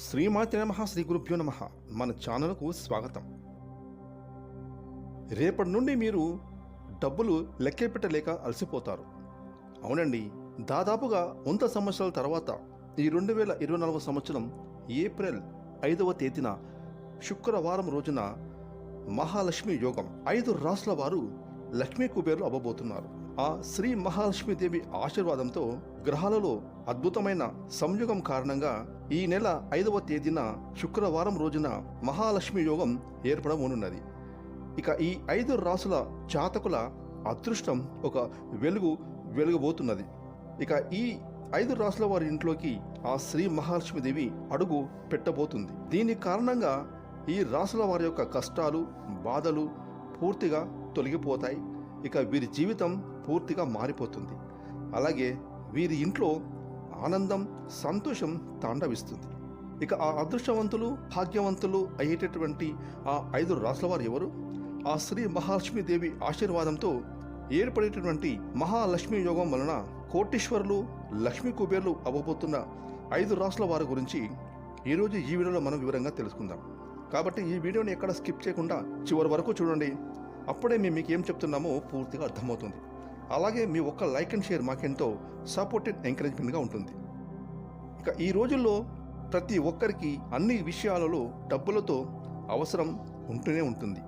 శ్రీమాతి నమ శ్రీ గురుభ్యో నమ. మన ఛానల్కు స్వాగతం. రేపటి నుండి మీరు డబ్బులు లెక్క పెట్టలేక అలసిపోతారు. అవునండి దాదాపుగా వంద సంవత్సరాల తర్వాత ఈ రెండు వేల ఇరవై నాలుగవ సంవత్సరం ఏప్రిల్ ఐదవ తేదీన శుక్రవారం రోజున మహాలక్ష్మి యోగం. ఐదు రాష్ట్రాల వారు లక్ష్మీ కుబేరులు అవ్వబోతున్నారు. ఆ శ్రీ మహాలక్ష్మీదేవి ఆశీర్వాదంతో గ్రహాలలో అద్భుతమైన సంయోగం కారణంగా ఈ నెల ఐదవ తేదీన శుక్రవారం రోజున మహాలక్ష్మి యోగం ఏర్పడబోనున్నది. ఇక ఈ ఐదు రాసుల జాతకుల అదృష్టం ఒక వెలుగు వెలుగబోతున్నది. ఇక ఈ ఐదు రాసుల వారి ఇంట్లోకి ఆ శ్రీ మహాలక్ష్మీదేవి అడుగు పెట్టబోతుంది. దీని కారణంగా ఈ రాసుల వారి యొక్క కష్టాలు బాధలు పూర్తిగా తొలగిపోతాయి. ఇక వీరి జీవితం పూర్తిగా మారిపోతుంది. అలాగే వీరి ఇంట్లో ఆనందం సంతోషం తాండవిస్తుంది. ఇక ఆ అదృష్టవంతులు భాగ్యవంతులు అయ్యేటటువంటి ఆ ఐదు రాసుల వారు ఎవరు? ఆ శ్రీ మహాలక్ష్మీదేవి ఆశీర్వాదంతో ఏర్పడేటటువంటి మహాలక్ష్మి యోగం వలన కోటీశ్వరులు లక్ష్మీ కుబేర్లు అవ్వబోతున్న ఐదు రాసుల వారి గురించి ఈరోజు ఈ వీడియోలో మనం వివరంగా తెలుసుకుందాం. కాబట్టి ఈ వీడియోని ఎక్కడ స్కిప్ చేయకుండా చివరి వరకు చూడండి. అప్పుడే మేము మీకు ఏం చెప్తున్నామో పూర్తిగా అర్థమవుతుంది. అలాగే మీ ఒక్క లైక్ అండ్ షేర్ మాకెంతో సపోర్టెడ్ ఎంకరేజ్మెంట్గా ఉంటుంది. ఇక ఈ రోజుల్లో ప్రతి ఒక్కరికి అన్ని విషయాలలో డబ్బులతో అవసరం ఉంటూనే ఉంటుంది.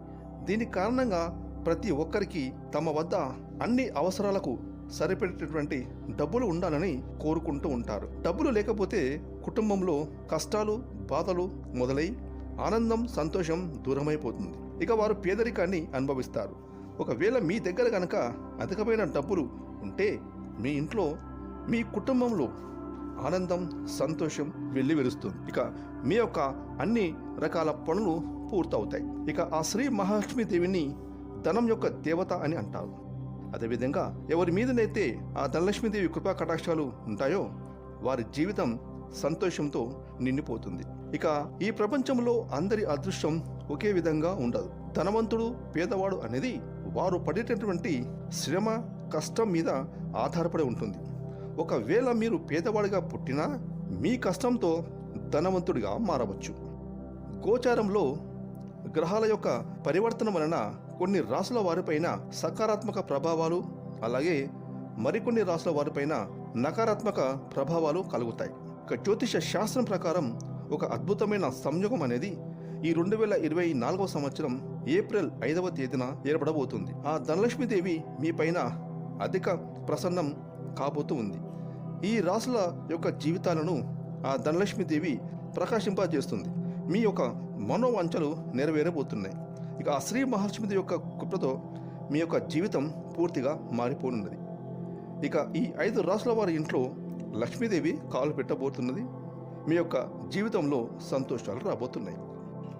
దీని కారణంగా ప్రతి ఒక్కరికి తమ వద్ద అన్ని అవసరాలకు సరిపడేటటువంటి డబ్బులు ఉండాలని కోరుకుంటూ ఉంటారు. డబ్బులు లేకపోతే కుటుంబంలో కష్టాలు బాధలు మొదలై ఆనందం సంతోషం దూరమైపోతుంది. ఇక వారు పేదరికాన్ని అనుభవిస్తారు. ఒకవేళ మీ దగ్గర కనుక అధికమైన డబ్బులు ఉంటే మీ ఇంట్లో మీ కుటుంబంలో ఆనందం సంతోషం వెళ్ళివెలుస్తుంది ఇక మీ యొక్క అన్ని రకాల పనులు పూర్తవుతాయి. ఇక ఆ శ్రీ మహాలక్ష్మి దేవిని ధనం యొక్క దేవత అని అంటారు. అదేవిధంగా ఎవరి మీదనైతే ఆ ధనలక్ష్మీదేవి కృపా కటాక్షాలు ఉంటాయో వారి జీవితం సంతోషంతో నిండిపోతుంది. ఇక ఈ ప్రపంచంలో అందరి అదృష్టం ఒకే విధంగా ఉండదు. ధనవంతుడు పేదవాడు అనేది వారు పడేటటువంటి శ్రమ కష్టం మీద ఆధారపడి ఉంటుంది. ఒకవేళ మీరు పేదవాడిగా పుట్టినా మీ కష్టంతో ధనవంతుడిగా మారవచ్చు. గోచారంలో గ్రహాల యొక్క పరివర్తన వలన కొన్ని రాసుల వారిపైన సకారాత్మక ప్రభావాలు అలాగే మరికొన్ని రాసుల వారిపైన నకారాత్మక ప్రభావాలు కలుగుతాయి. ఇక జ్యోతిష శాస్త్రం ప్రకారం ఒక అద్భుతమైన సంయోగం అనేది ఈ రెండు వేల ఇరవై నాలుగవ సంవత్సరం ఏప్రిల్ ఐదవ తేదీన ఏర్పడబోతుంది. ఆ ధనలక్ష్మీదేవి మీ పైన అధిక ప్రసన్నం కాబోతూ ఉంది. ఈ రాసుల యొక్క జీవితాలను ఆ ధనలక్ష్మీదేవి ప్రకాశింపజేస్తుంది. మీ యొక్క మనోవాంఛలు నెరవేరబోతున్నాయి. ఇక ఆ శ్రీ మహాలక్ష్మిదేవి యొక్క కృపతో మీ యొక్క జీవితం పూర్తిగా మారిపోనున్నది. ఇక ఈ ఐదు రాసుల వారి ఇంట్లో లక్ష్మీదేవి కాలు పెట్టబోతున్నది. మీ యొక్క జీవితంలో సంతోషాలు రాబోతున్నాయి.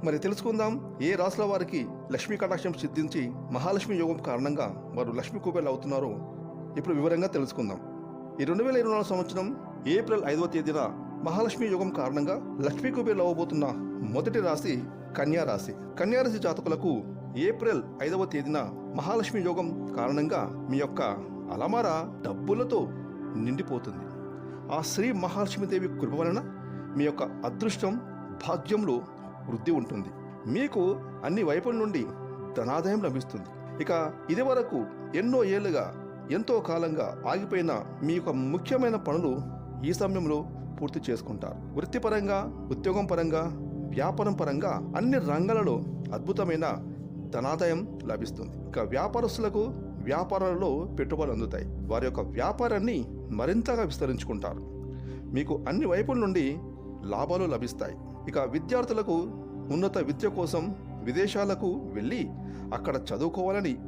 మరి తెలుసుకుందాం ఏ రాసుల వారికి లక్ష్మీ కటాక్షం సిద్ధించి మహాలక్ష్మి యోగం కారణంగా వారు లక్ష్మీ కుబేలు అవుతున్నారో ఇప్పుడు వివరంగా తెలుసుకుందాం. ఈ రెండు వేల ఇరవై నాలుగు సంవత్సరం ఏప్రిల్ ఐదవ తేదీన మహాలక్ష్మి యోగం కారణంగా లక్ష్మీ కుబేర్లు అవ్వబోతున్న మొదటి రాశి కన్యా రాశి. కన్యా రాశి జాతకులకు ఏప్రిల్ ఐదవ తేదీన మహాలక్ష్మి యోగం కారణంగా మీ యొక్క అలమార డబ్బులతో నిండిపోతుంది. ఆ శ్రీ మహాలక్ష్మీదేవి కృప వలన మీ యొక్క అదృష్టం భాగ్యంలో వృద్ధి ఉంటుంది. మీకు అన్ని వైపుల నుండి ధనాదాయం లభిస్తుంది. ఇక ఇది వరకు ఎన్నో ఏళ్ళుగా ఎంతో కాలంగా ఆగిపోయిన మీ యొక్క ముఖ్యమైన పనులు ఈ సమయంలో పూర్తి చేసుకుంటారు. వృత్తిపరంగా ఉద్యోగం పరంగా వ్యాపారం పరంగా అన్ని రంగాలలో అద్భుతమైన ధనాదాయం లభిస్తుంది. ఇక వ్యాపారస్తులకు వ్యాపారాలలో పెట్టుబడులు అందుతాయి. వారి యొక్క వ్యాపారాన్ని మరింతగా విస్తరించుకుంటారు. మీకు అన్ని వైపుల నుండి లాభాలు లభిస్తాయి. ఇక విద్యార్థులకు ఉన్నత విద్య కోసం విదేశాలకు వెళ్ళి అక్కడ చదువుకోవాలని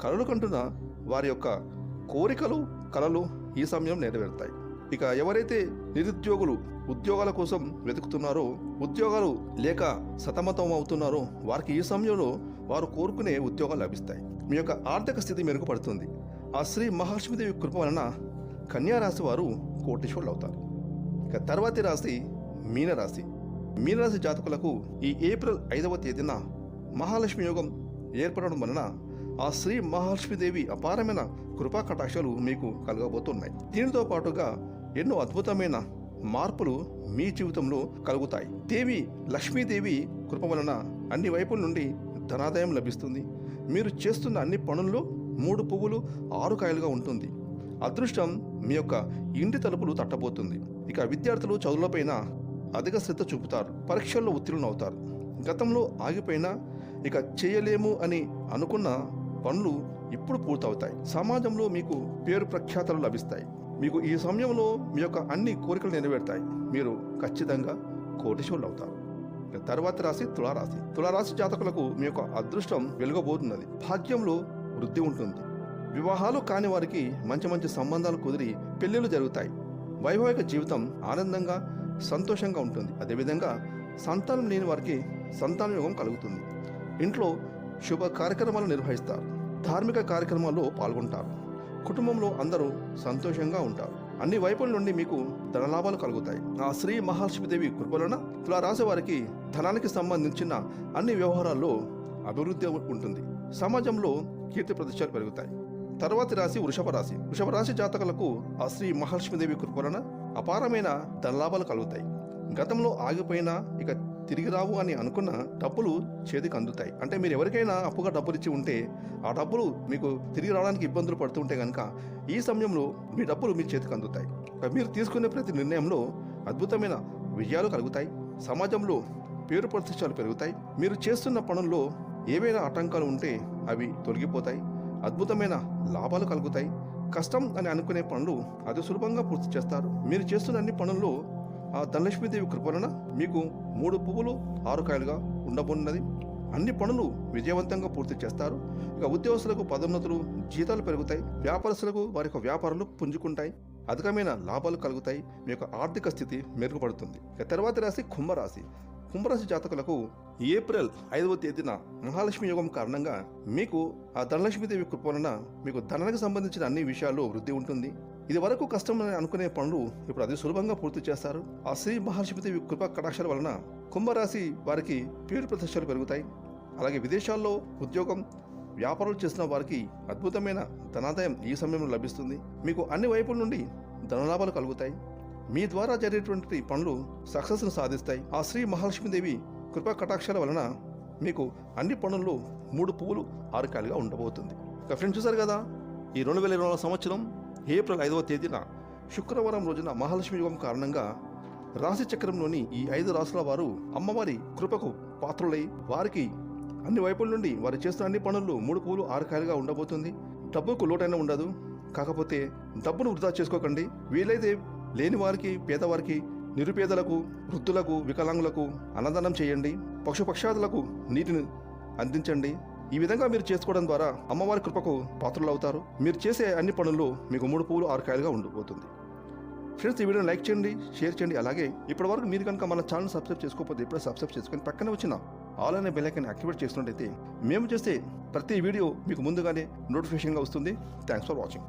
కలలు కంటున్న వారి యొక్క కోరికలు కలలు ఈ సమయం నెరవేరుతాయి. ఇక ఎవరైతే నిరుద్యోగులు ఉద్యోగాల కోసం వెతుకుతున్నారో ఉద్యోగాలు లేక సతమతం అవుతున్నారో వారికి ఈ సమయంలో వారు కోరుకునే ఉద్యోగాలు లభిస్తాయి. మీ యొక్క ఆర్థిక స్థితి మెరుగుపడుతుంది. ఆ శ్రీ మహాలక్ష్మీదేవి కృప వలన కన్యా రాశి వారు కోటీశ్వరులు అవుతారు. ఇక తర్వాతి రాశి మీనరాశి. మీనరాశి జాతకులకు ఈ ఏప్రిల్ ఐదవ తేదీన మహాలక్ష్మి యోగం ఏర్పడడం వలన ఆ శ్రీ మహాలక్ష్మీదేవి అపారమైన కృపా కటాక్షాలు మీకు కలగబోతున్నాయి. దీనితో పాటుగా ఎన్నో అద్భుతమైన మార్పులు మీ జీవితంలో కలుగుతాయి. దేవి లక్ష్మీదేవి కృప వలన అన్ని వైపుల నుండి ధనాదాయం లభిస్తుంది. మీరు చేస్తున్న అన్ని పనుల్లో మూడు పువ్వులు ఆరు కాయలుగా ఉంటుంది. అదృష్టం మీ యొక్క ఇంటి తలుపులు తట్టబోతుంది. ఇక విద్యార్థులు చదువులపైన అధిక శ్రద్ధ చూపుతారు. పరీక్షల్లో ఉత్తీర్ణులు అవుతారు గతంలో ఆగిపోయినా ఇక చేయలేము అని అనుకున్న పనులు ఇప్పుడు పూర్తవుతాయి. సమాజంలో మీకు పేరు ప్రఖ్యాతలు లభిస్తాయి. మీకు ఈ సమయంలో మీ యొక్క అన్ని కోరికలు నెరవేరుతాయి. మీరు ఖచ్చితంగా కోటీశ్వరులు అవుతారు. తర్వాత రాశి తులారాశి. తులారాశి జాతకులకు మీ యొక్క అదృష్టం వెలుగబోతున్నది. భాగ్యంలో వృద్ధి ఉంటుంది. వివాహాలు కాని వారికి మంచి మంచి సంబంధాలు కుదిరి పెళ్ళిళ్ళు జరుగుతాయి. వైవాహిక జీవితం ఆనందంగా సంతోషంగా ఉంటుంది. అదేవిధంగా సంతానం లేని వారికి సంతాన యోగం కలుగుతుంది. ఇంట్లో శుభ కార్యక్రమాలు నిర్వహిస్తారు. ధార్మిక కార్యక్రమాల్లో పాల్గొంటారు. కుటుంబంలో అందరూ సంతోషంగా ఉంటారు. అన్ని వైపుల నుండి మీకు ధనలాభాలు కలుగుతాయి. ఆ శ్రీ మహాలక్ష్మీదేవి కృపలన తులా వారికి ధనానికి సంబంధించిన అన్ని వ్యవహారాల్లో అభివృద్ధి ఉంటుంది. సమాజంలో కీర్తి ప్రతిష్టలు పెరుగుతాయి. తర్వాతి రాశి వృషభ రాశి. వృషభ రాశి జాతకులకు ఆ శ్రీ మహాలక్ష్మీదేవి కృపలన అపారమైన ధనలాభాలు కలుగుతాయి. గతంలో ఆగిపోయినా ఇక తిరిగి రావు అని అనుకున్న డబ్బులు చేతికి అందుతాయి. అంటే మీరు ఎవరికైనా అప్పుగా డబ్బులు ఇచ్చి ఉంటే ఆ డబ్బులు మీకు తిరిగి రావడానికి ఇబ్బందులు పడుతుంటే కనుక ఈ సమయంలో మీ డబ్బులు మీ చేతికి అందుతాయి. మీరు తీసుకునే ప్రతి నిర్ణయంలో అద్భుతమైన విజయాలు కలుగుతాయి. సమాజంలో పేరు ప్రతిష్టలు పెరుగుతాయి. మీరు చేస్తున్న పనుల్లో ఏవైనా ఆటంకాలు ఉంటే అవి తొలగిపోతాయి. అద్భుతమైన లాభాలు కలుగుతాయి. కష్టం అని అనుకునే పనులు అతి సులభంగా పూర్తి చేస్తారు. మీరు చేస్తున్న అన్ని పనుల్లో ఆ ధనలక్ష్మీదేవి కృపలన మీకు మూడు పువ్వులు ఆరు కాయలుగా ఉండబోన్నది అన్ని పనులు విజయవంతంగా పూర్తి చేస్తారు. ఇక ఉద్యోగస్తులకు పదోన్నతులు జీతాలు పెరుగుతాయి. వ్యాపారస్తులకు వారి యొక్క వ్యాపారాలు పుంజుకుంటాయి. అధికమైన లాభాలు కలుగుతాయి. మీ యొక్క ఆర్థిక స్థితి మెరుగుపడుతుంది. ఇక తర్వాతి రాశి కుంభరాశి. కుంభరాశి జాతకులకు ఏప్రిల్ ఐదవ తేదీన మహాలక్ష్మి యోగం కారణంగా మీకు ఆ ధనలక్ష్మీదేవి కృప వలన మీకు ధనానికి సంబంధించిన అన్ని విషయాల్లో వృద్ధి ఉంటుంది. ఇది వరకు కష్టమని అనుకునే పనులు ఇప్పుడు అతి సులభంగా పూర్తి చేస్తారు. ఆ శ్రీ మహాలక్ష్మీదేవి కృప కటాక్షాల వలన కుంభరాశి వారికి పేరు ప్రతిష్టలు పెరుగుతాయి. అలాగే విదేశాల్లో ఉద్యోగం వ్యాపారాలు చేసిన వారికి అద్భుతమైన ధనాదాయం ఈ సమయంలో లభిస్తుంది. మీకు అన్ని వైపుల నుండి ధనలాభాలు కలుగుతాయి. మీ ద్వారా జరిగేటువంటి పనులు సక్సెస్ను సాధిస్తాయి. ఆ శ్రీ మహాలక్ష్మీదేవి కృపా కటాక్షాల వలన మీకు అన్ని పనుల్లో మూడు పువ్వులు ఆరు ఉండబోతుంది. ఇక ఫ్రెండ్స్ చూసారు కదా ఈ రెండు వేల ఇరవై సంవత్సరం ఏప్రిల్ ఐదవ తేదీన శుక్రవారం రోజున మహాలక్ష్మి యోగం కారణంగా రాశి చక్రంలోని ఈ ఐదు రాసుల వారు అమ్మవారి కృపకు పాత్రులై వారికి అన్ని వైపుల నుండి వారు చేస్తున్న అన్ని పనులు మూడు పూలు ఆరు కాయలుగా ఉండబోతుంది. డబ్బుకు లోటైనా ఉండదు. కాకపోతే డబ్బును వృధా చేసుకోకండి. వీలైతే లేని వారికి పేదవారికి నిరుపేదలకు వృద్ధులకు వికలాంగులకు అన్నదానం చేయండి. పక్షుపక్షాదులకు నీటిని అందించండి. ఈ విధంగా మీరు చేసుకోవడం ద్వారా అమ్మవారి కృపకు పాత్రలు అవుతారు. మీరు చేసే అన్ని పనుల్లో మీకు మూడు పువ్వులు ఆరు కాయలుగా ఉండిపోతుంది ఫ్రెండ్స్ ఈ వీడియోని లైక్ చేయండి షేర్ చేయండి. అలాగే ఇప్పటి వరకు మీరు కనుక మన ఛానల్ సబ్స్క్రైబ్ చేసుకోకపోతే ఇప్పుడే సబ్స్క్రైబ్ చేసుకొని పక్కనే వచ్చిన ఆల్ అనే యాక్టివేట్ చేసినట్టయితే మేము చేసే ప్రతి వీడియో మీకు ముందుగానే నోటిఫికేషన్గా వస్తుంది. Thanks for watching